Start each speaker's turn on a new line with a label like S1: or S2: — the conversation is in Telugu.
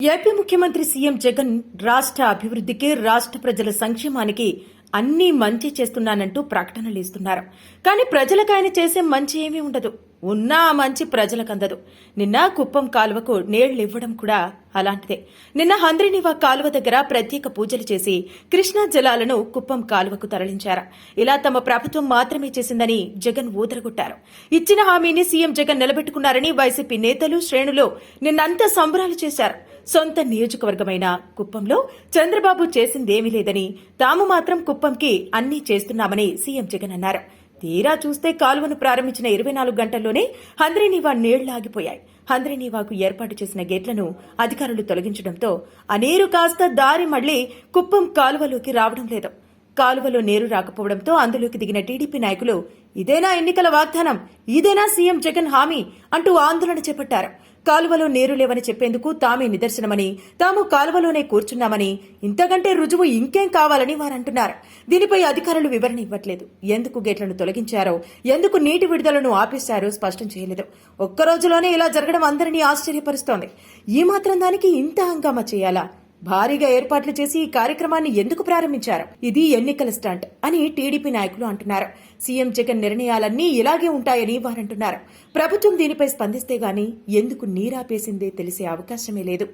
S1: ఏపీ ముఖ్యమంత్రి సీఎం జగన్ రాష్ట్ర అభివృద్ధికి రాష్ట్ర ప్రజల సంక్షేమానికి అన్నీ మంచి చేస్తున్నానంటూ ప్రకటనలు ఇస్తున్నారు. కానీ ప్రజలకు ఆయన చేసే మంచి ఏమీ ఉండదు. ఉన్నా మంచి ప్రజలకందదు. నిన్న కుప్పం కాలువకు నీళ్ళు ఇవ్వడం కూడా అలాంటిదే. నిన్న హంద్రినివా కాలువ దగ్గర ప్రత్యేక పూజలు చేసి కృష్ణా జలాలను కుప్పం కాలువకు తరలించారు. ఇలా తమ ప్రభుత్వం మాత్రమే చేసిందని జగన్ ఊదరగొట్టారు. ఇచ్చిన హామీని సీఎం జగన్ నిలబెట్టుకున్నారని వైసీపీ నేతలు శ్రేణులు నిన్నంతా సంబరాలు చేశారు. సొంత నియోజకవర్గమైన కుప్పంలో చంద్రబాబు చేసిందేమీ లేదని తాము మాత్రం కుప్పంకి అన్నీ చేస్తున్నామని సీఎం జగన్ అన్నారు. తీరా చూస్తే కాలువను ప్రారంభించిన ఇరవై నాలుగు గంటల్లోనే హంద్రీనీవా నీళ్ళాగిపోయాయి. హంద్రీనీవాకు ఏర్పాటు చేసిన గేట్లను అధికారులు తొలగించడంతో ఆ నీరు కాస్త దారి మళ్ళీ కుప్పం కాలువలోకి రావడం లేదు. కాలువలో నీరు రాకపోవడంతో అందులోకి దిగిన టీడీపీ నాయకులు ఇదేనా ఎన్నికల వాగ్దానం? ఇదేనా సీఎం జగన్ హామీ? అంటూ ఆందోళన చేపట్టారు. కాలువలో నీరు లేవని చెప్పేందుకు తామే నిదర్శనమని తాము కాలువలోనే కూర్చున్నామని ఇంతకంటే రుజువు ఇంకేం కావాలని వారంటున్నారు. దీనిపై అధికారులు వివరణ ఇవ్వట్లేదు. ఎందుకు గేట్లను తొలగించారో ఎందుకు నీటి విడుదలను ఆపేశారో స్పష్టం చేయలేదు. ఒక్క రోజులోనే ఇలా జరగడం అందరినీ ఆశ్చర్యపరుస్తోంది. ఈ మాత్రం దానికి ఇంత హంగామా చేయాలా? భారీగా ఏర్పాట్లు చేసి ఈ కార్యక్రమాన్ని ఎందుకు ప్రారంభించారు? ఇది ఎన్నికల స్టంట్ అని టీడీపీ నాయకులు అంటున్నారు. సీఎం జగన్ నిర్ణయాలన్నీ ఇలాగే ఉంటాయని వారంటున్నారు. ప్రభుత్వం దీనిపై స్పందిస్తే గాని ఎందుకు నీరాపేసిందే తెలిసే అవకాశమే లేదు.